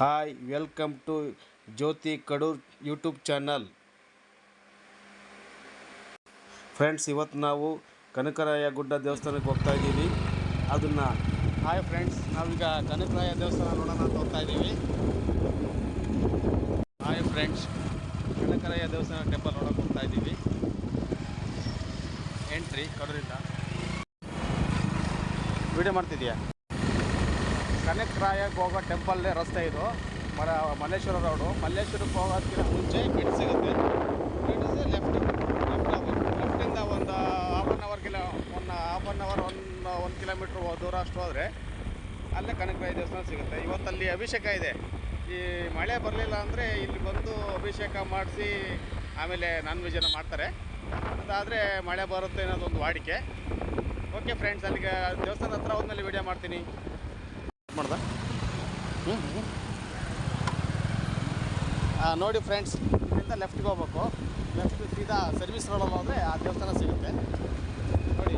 Hi welcome to Jyoti Kadur YouTube channel friends ಇವತ್ತು ನಾವು ಕನಕರಾಯ ಗುಡ್ಡ ದೇವಸ್ಥಾನಕ್ಕೆ ಹೋಗ್ತಾ ಇದ್ದೀವಿ. ಅದನ್ನು ಹಾಯ್ ಫ್ರೆಂಡ್ಸ್ ನಾವೀಗ ಕನಕರಾಯ ದೇವಸ್ಥಾನ ನೋಡೋಣ ಅಂತ ಹೋಗ್ತಾ ಇದ್ದೀವಿ. ಹಾಯ್ ಫ್ರೆಂಡ್ಸ್ ಕನಕರಾಯ ದೇವಸ್ಥಾನ ಟೆಂಪಲ್ ನೋಡೋಕೆ ಹೋಗ್ತಾ ಇದ್ದೀವಿ. ಎಂಟ್ರಿ ಕಡೂರಿಂದ. ವಿಡಿಯೋ ಮಾಡ್ತಿದ್ಯಾ ಕನಕರಾಯಕ್ಕೆ ಹೋಗೋ ಟೆಂಪಲ್ಲೇ ರಸ್ತೆ ಇದು. ಮರ, ಮಲ್ಲೇಶ್ವರ ರೋಡು. ಮಲ್ಲೇಶ್ವರಕ್ಕೆ ಹೋಗೋದಕ್ಕಿಂತ ಮುಂಚೆ ಬಿಡ್ ಸಿಗುತ್ತೆ. ಬಿಡ್ಸ್ ಲೆಫ್ಟ್ ಲೆಫ್ಟಿಂದ ಒಂದು half an kilo one half an hour ಒಂದು ಒಂದು ಕಿಲೋಮೀಟ್ರ್ ದೂರ ಅಷ್ಟು ಹೋದರೆ ಅಲ್ಲೇ ಕನಕರಾಯ ದೇವಸ್ಥಾನ ಸಿಗುತ್ತೆ. ಇವತ್ತಲ್ಲಿ ಅಭಿಷೇಕ ಇದೆ. ಈ ಮಳೆ ಬರಲಿಲ್ಲ ಅಂದರೆ ಇಲ್ಲಿ ಬಂದು ಅಭಿಷೇಕ ಮಾಡಿಸಿ ಆಮೇಲೆ ನಾನ್ ವೆಜ್ಜನ್ನು ಮಾಡ್ತಾರೆ. ಅದಾದರೆ ಮಳೆ ಬರುತ್ತೆ ಅನ್ನೋದೊಂದು ವಾಡಿಕೆ. ಓಕೆ ಫ್ರೆಂಡ್ಸ್ ಅಲ್ಲಿಗೆ ದೇವಸ್ಥಾನ ಹತ್ರ ಹೋದ್ಮೇಲೆ ವಿಡಿಯೋ ಮಾಡ್ತೀನಿ. ಮಾಡ್ದ? ನೋಡಿ ಫ್ರೆಂಡ್ಸ್ ಇಲ್ಲಿಂದ ಲೆಫ್ಟ್ಗೆ ಹೋಗ್ಬೇಕು. ಲೆಫ್ಟ್ ಸೀದಾ ಸರ್ವಿಸ್ ರೋಡಲ್ಲಿ ಹೋದರೆ ಆ ದೇವಸ್ಥಾನ ಸಿಗುತ್ತೆ. ನೋಡಿ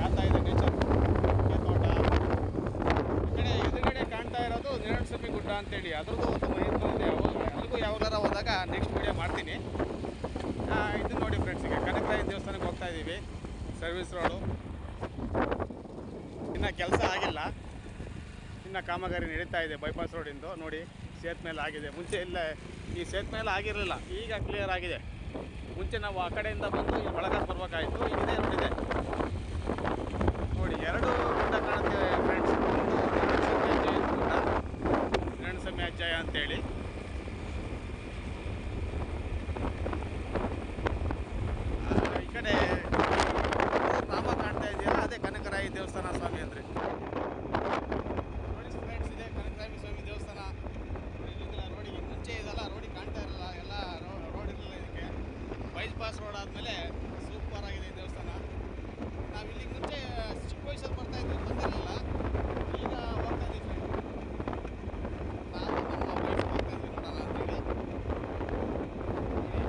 ಯಾತಾ ಇದೆ ನೇಚರ್ ತೋಟ. ಈ ಕಡೆ ಎದುರುಗಡೆ ಕಾಣ್ತಾ ಇರೋದು ನಿರಣಸ್ವಾಮಿ ಗುಡ್ಡ ಅಂತೇಳಿ. ಅದ್ರದ್ದು ಒಂದು ಮಹತ್ವ ಇದೆ ಅಲ್ಲಿಗೂ ಯಾವಾಗಾರ ಹೋದಾಗ ನೆಕ್ಸ್ಟ್ ವೀಡಿಯೋ ಮಾಡ್ತೀನಿ. ಇದು ನೋಡಿ ಫ್ರೆಂಡ್ಸ್ ಈಗ ಕನಕರಾಯ ದೇವಸ್ಥಾನಕ್ಕೆ ಹೋಗ್ತಾ ಇದ್ದೀವಿ ಸರ್ವಿಸ್ ರೋಡು ಇನ್ನು ಕೆಲಸ ಆಗಿಲ್ಲ. ಕಾಮಗಾರಿ ನಡೀತಾ ಇದೆ ಬೈಪಾಸ್ ರೋಡಿಂದು ನೋಡಿ, ಸೇತ್ ಮೇಲೆ ಆಗಿದೆ. ಮುಂಚೆ ಇಲ್ಲ. ಈ ಸೇತ್ ಮೇಲೆ ಆಗಿರಲಿಲ್ಲ. ಈಗ ಕ್ಲಿಯರ್ ಆಗಿದೆ. ಮುಂಚೆ ನಾವು ಆ ಕಡೆಯಿಂದ ಬಂದು ಇಲ್ಲಿ ಒಳಗೆ ಬರ್ಬೇಕಾಯಿತು. ಇದೇ ರೋಡ್ ಇದೆ. ನೋಡಿ, ಎರಡು ಗುಡ್ಡ ಕಾಣುತ್ತೆ ಫ್ರೆಂಡ್ಸ್ ರಣಸಮಿ ಅಜ್ಜಯ ಅಂತೇಳಿ. ಈ ಕಡೆ ನಾಮ ಕಾಣ್ತಾ ಇದೆಯಲ್ಲ ಅದೇ ಕನಕರಾಯಿ ದೇವಸ್ಥಾನ ಸ್ವಾಮಿ ಅಂದರೆ ನೋಡಿ ಫ್ರೆಂಡ್ಸ್ ಇದೆ ಕನಕರಾಯ ಸ್ವಾಮಿ ದೇವಸ್ಥಾನ ಇಲ್ಲಿಂದ ರೋಡಿಗೆ ಮುಂಚೆ ಇದೆಲ್ಲ ರೋಡಿಗೆ ಕಾಣ್ತಾ ಇರಲ್ಲ ಎಲ್ಲ ರೋಡ್ ಇರಲಿಲ್ಲ ಇದಕ್ಕೆ ಬೈಪಾಸ್ ರೋಡ್ ಆದಮೇಲೆ ಸೂಪರ್ ಆಗಿದೆ ಈ ದೇವಸ್ಥಾನ. ನಾವು ಇಲ್ಲಿಗೆ ಮುಂಚೆ ಚಿಕ್ಕ ವಯಸ್ಸಲ್ಲಿ ಬರ್ತಾ ಇದ್ವಿ ಬಂದಿರಲಿಲ್ಲ ಈಗ ಹೋಗ್ತಾ ಇದ್ದೀವಿ ನಾನು ನಮ್ಮ ವೈಫ್ ಹೋಗ್ತಾ ಇದ್ವಿ ನೋಡೋಣ ಅಂತೇಳಿ ನೋಡಿ,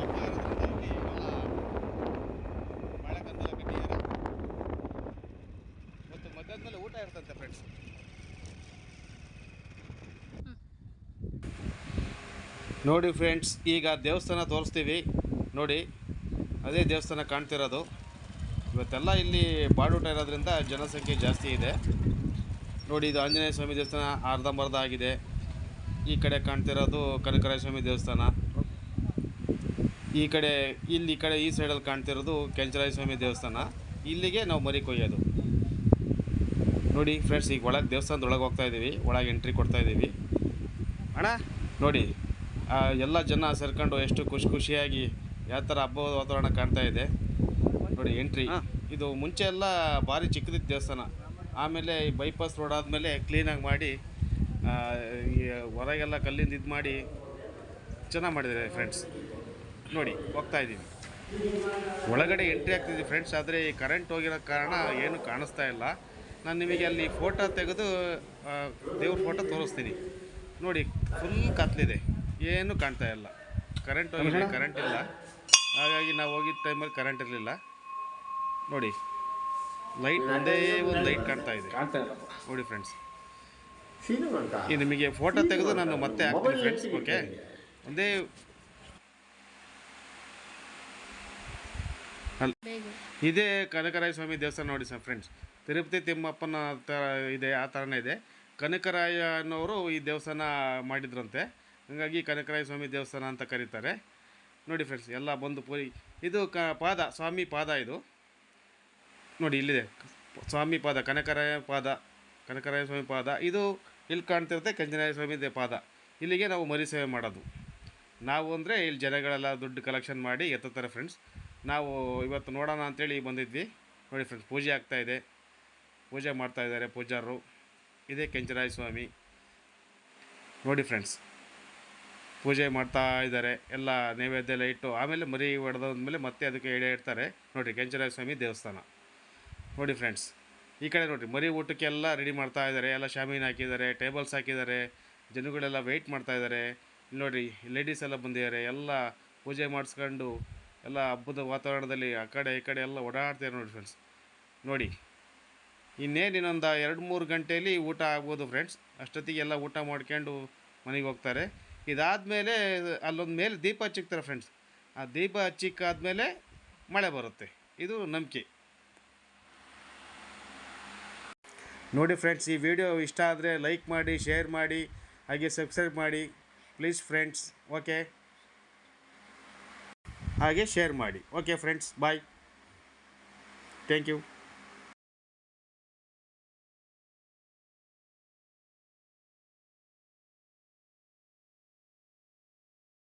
ಹಬ್ಬ ಇರೋದ್ರಿಂದ ಇಲ್ಲಿ ಎಲ್ಲ ಬಾಳೆಕಂದೆಲ್ಲ ಕಟ್ಟಿದ್ದಾರೆ ಮತ್ತು ಮಧ್ಯಾಹ್ನದಲ್ಲಿ ಊಟ ಇರ್ತಂತೆ ಫ್ರೆಂಡ್ಸ್ ನೋಡಿ ಫ್ರೆಂಡ್ಸ್ ಈಗ ದೇವಸ್ಥಾನ ತೋರಿಸ್ತೀವಿ. ನೋಡಿ, ಅದೇ ದೇವಸ್ಥಾನ ಕಾಣ್ತಿರೋದು. ಇವತ್ತೆಲ್ಲ ಇಲ್ಲಿ ಬಾಡೂಟ ಇರೋದ್ರಿಂದ ಜನಸಂಖ್ಯೆ ಜಾಸ್ತಿ ಇದೆ. ನೋಡಿ, ಇದು ಆಂಜನೇಯ ಸ್ವಾಮಿ ದೇವಸ್ಥಾನ, ಅರ್ಧಂಬರ್ಧ ಆಗಿದೆ. ಈ ಕಡೆ ಕಾಣ್ತಿರೋದು ಕನಕರಾಯ ಸ್ವಾಮಿ ದೇವಸ್ಥಾನ. ಈ ಕಡೆ, ಇಲ್ಲಿ ಈ ಕಡೆ, ಈ ಸೈಡಲ್ಲಿ ಕಾಣ್ತಿರೋದು ಕೆಂಚರಾಯ ಸ್ವಾಮಿ ದೇವಸ್ಥಾನ. ಇಲ್ಲಿಗೆ ನಾವು ಮರಿ ಕೊಯ್ಯೋದು. ನೋಡಿ ಫ್ರೆಂಡ್ಸ್ ಈಗ ಒಳಗೆ ದೇವಸ್ಥಾನದೊಳಗೆ ಹೋಗ್ತಾ ಇದ್ದೀವಿ ಒಳಗೆ ಎಂಟ್ರಿ ಕೊಡ್ತಾ ಇದ್ದೀವಿ ಅಣ್ಣ, ನೋಡಿ ಎಲ್ಲ ಜನ ಸೇರ್ಕೊಂಡು ಎಷ್ಟು ಖುಷಿ ಖುಷಿಯಾಗಿ ಯಾವ ಥರ ಹಬ್ಬದ ವಾತಾವರಣ ಕಾಣ್ತಾ ಇದೆ? ನೋಡಿ ಎಂಟ್ರಿ ಇದು ಮುಂಚೆ ಎಲ್ಲ ಭಾರಿ ಚಿಕ್ಕದಿತ್ತು ದೇವಸ್ಥಾನ. ಆಮೇಲೆ ಈ ಬೈಪಾಸ್ ರೋಡ್ ಆದಮೇಲೆ ಕ್ಲೀನಾಗಿ ಮಾಡಿ ಈ ಹೊರಗೆಲ್ಲ ಕಲ್ಲಿಂದ ಇದು ಮಾಡಿ ಚೆನ್ನಾಗಿ ಮಾಡಿದ್ದಾರೆ ಫ್ರೆಂಡ್ಸ್ ನೋಡಿ ಹೋಗ್ತಾ ಇದ್ದೀನಿ. ಒಳಗಡೆ ಎಂಟ್ರಿ ಆಗ್ತಿದ್ವಿ ಫ್ರೆಂಡ್ಸ್ ಆದರೆ ಈ ಕರೆಂಟ್ ಹೋಗಿರೋ ಕಾರಣ ಏನು ಕಾಣಿಸ್ತಾ ಇಲ್ಲ. ನಾನು ನಿಮಗೆ ಅಲ್ಲಿ ಫೋಟೋ ತೆಗೆದು ದೇವ್ರ ಫೋಟೋ ತೋರಿಸ್ತೀನಿ. ನೋಡಿ ಫುಲ್ ಕತ್ಲಿದೆ. ಏನು ಕಾಣ್ತಾ ಇಲ್ಲ. ಕರೆಂಟ್ ಹೋಗಿದೆ ಕರೆಂಟ್ ಇಲ್ಲ. ಹಾಗಾಗಿ ನಾವು ಹೋಗಿದ್ದ ಟೈಮಲ್ಲಿ ಕರೆಂಟ್ ಇರಲಿಲ್ಲ. ನೋಡಿ ಲೈಟ್ ಒಂದೇ ಒಂದು ಲೈಟ್ ಕಾಣ್ತಾ ಇದೆ. ನೋಡಿ ಫ್ರೆಂಡ್ಸ್ ಈ ನಿಮಗೆ ಫೋಟೋ ತೆಗೆದು ನಾನು ಮತ್ತೆ ಹಾಕ್ತೀನಿ ಫ್ರೆಂಡ್ಸ್ ಓಕೆ ಒಂದೇ ಇದೇ ಕನಕರಾಯ ಸ್ವಾಮಿ ದೇವಸ್ಥಾನ ನೋಡಿ ಸರ್ ಫ್ರೆಂಡ್ಸ್ ತಿರುಪತಿ ತಿಮ್ಮಪ್ಪನ ಥರ ಇದೆ ಆ ಥರನೇ ಇದೆ. ಕನಕರಾಯ ಅನ್ನೋರು ಈ ದೇವಸ್ಥಾನ ಮಾಡಿದ್ರಂತೆ. ಹಾಗಾಗಿ ಕನಕರಾಯ ಸ್ವಾಮಿ ದೇವಸ್ಥಾನ ಅಂತ ಕರೀತಾರೆ. ನೋಡಿ ಫ್ರೆಂಡ್ಸ್ ಎಲ್ಲ ಬಂದು ಪೂರಿ ಇದು ಕ ಪಾದ, ಸ್ವಾಮಿ ಪಾದ ಇದು. ನೋಡಿ ಇಲ್ಲಿದೆ. ಸ್ವಾಮಿ ಪಾದ, ಕನಕರಾಯ ಪಾದ, ಕನಕರಾಯ ಸ್ವಾಮಿ ಪಾದ, ಇದು ಇಲ್ಲಿ ಕಾಣ್ತಿರುತ್ತೆ ಕಂಜನಾಯ ಸ್ವಾಮಿ ಪಾದ. ಇಲ್ಲಿಗೆ ನಾವು ಮರಿ ಸೇವೆ ಮಾಡೋದು. ನಾವು ಅಂದರೆ ಇಲ್ಲಿ ಜನಗಳೆಲ್ಲ ದುಡ್ಡು ಕಲೆಕ್ಷನ್ ಮಾಡಿ ಎತ್ತುತ್ತಾರೆ ಫ್ರೆಂಡ್ಸ್ ನಾವು ಇವತ್ತು ನೋಡೋಣ ಅಂತೇಳಿ ಬಂದಿದ್ವಿ. ನೋಡಿ ಫ್ರೆಂಡ್ಸ್ ಪೂಜೆ ಆಗ್ತಾಯಿದೆ ಪೂಜೆ ಮಾಡ್ತಾ ಇದ್ದಾರೆ ಪೂಜಾರರು. ಇದೇ ಕೆಂಚರಾಯ ಸ್ವಾಮಿ. ನೋಡಿ ಫ್ರೆಂಡ್ಸ್ ಪೂಜೆ ಮಾಡ್ತಾ ಇದ್ದಾರೆ. ಎಲ್ಲ ನೈವೇದ್ಯ ಎಲ್ಲ ಇಟ್ಟು ಆಮೇಲೆ ಮರಿ ಹೊಡೆದಾದ್ಮೇಲೆ ಮತ್ತೆ ಅದಕ್ಕೆ ಎಡೆ ಇಡ್ತಾರೆ. ನೋಡಿ ಕೆಂಚರಾಯ ಸ್ವಾಮಿ ದೇವಸ್ಥಾನ. ನೋಡಿ ಫ್ರೆಂಡ್ಸ್ ಈ ಕಡೆ ನೋಡಿರಿ ಮರಿ ಊಟಕ್ಕೆಲ್ಲ ರೆಡಿ ಮಾಡ್ತಾ ಇದ್ದಾರೆ. ಎಲ್ಲ ಶಾಮೀನ್ ಹಾಕಿದ್ದಾರೆ ಟೇಬಲ್ಸ್ ಹಾಕಿದ್ದಾರೆ ಜನಗಳೆಲ್ಲ ವೆಯ್ಟ್ ಮಾಡ್ತಾ ಇದ್ದಾರೆ. ನೋಡಿರಿ ಲೇಡೀಸ್ ಎಲ್ಲ ಬಂದಿದ್ದಾರೆ. ಎಲ್ಲ ಪೂಜೆ ಮಾಡಿಸ್ಕೊಂಡು ಎಲ್ಲ ಹಬ್ಬದ ವಾತಾವರಣದಲ್ಲಿ ಆ ಕಡೆ ಈ ಕಡೆ ಎಲ್ಲ ಓಡಾಡ್ತಾರೆ ನೋಡಿ ಫ್ರೆಂಡ್ಸ್ ನೋಡಿ, ಇನ್ನೇನು ಇನ್ನೊಂದು ಎರಡು ಮೂರು ಗಂಟೆಯಲ್ಲಿ ಊಟ ಆಗ್ಬೋದು ಫ್ರೆಂಡ್ಸ್ ಅಷ್ಟೊತ್ತಿಗೆ ಎಲ್ಲ ಊಟ ಮಾಡ್ಕೊಂಡು ಮನೆಗೆ ಹೋಗ್ತಾರೆ. ಇದಾದಮೇಲೆ ಅಲ್ಲೊಂದು ಮೇಲೆ ದೀಪ ಹಚ್ಚಿಕ್ತಾರೆ ಫ್ರೆಂಡ್ಸ್ ಆ ದೀಪ ಹಚ್ಚಿಕ್ಕಾದ್ಮೇಲೆ ಮಳೆ ಬರುತ್ತೆ. ಇದು ನಂಬಿಕೆ. ನೋಡಿ ಫ್ರೆಂಡ್ಸ್ ಈ ವಿಡಿಯೋ ಇಷ್ಟ ಆದರೆ ಲೈಕ್ ಮಾಡಿ ಶೇರ್ ಮಾಡಿ, ಹಾಗೆ ಸಬ್ಸ್ಕ್ರೈಬ್ ಮಾಡಿ. ಪ್ಲೀಸ್ ಫ್ರೆಂಡ್ಸ್ ಓಕೆ ಹಾಗೆ ಶೇರ್ ಮಾಡಿ. Okay friends bye thank you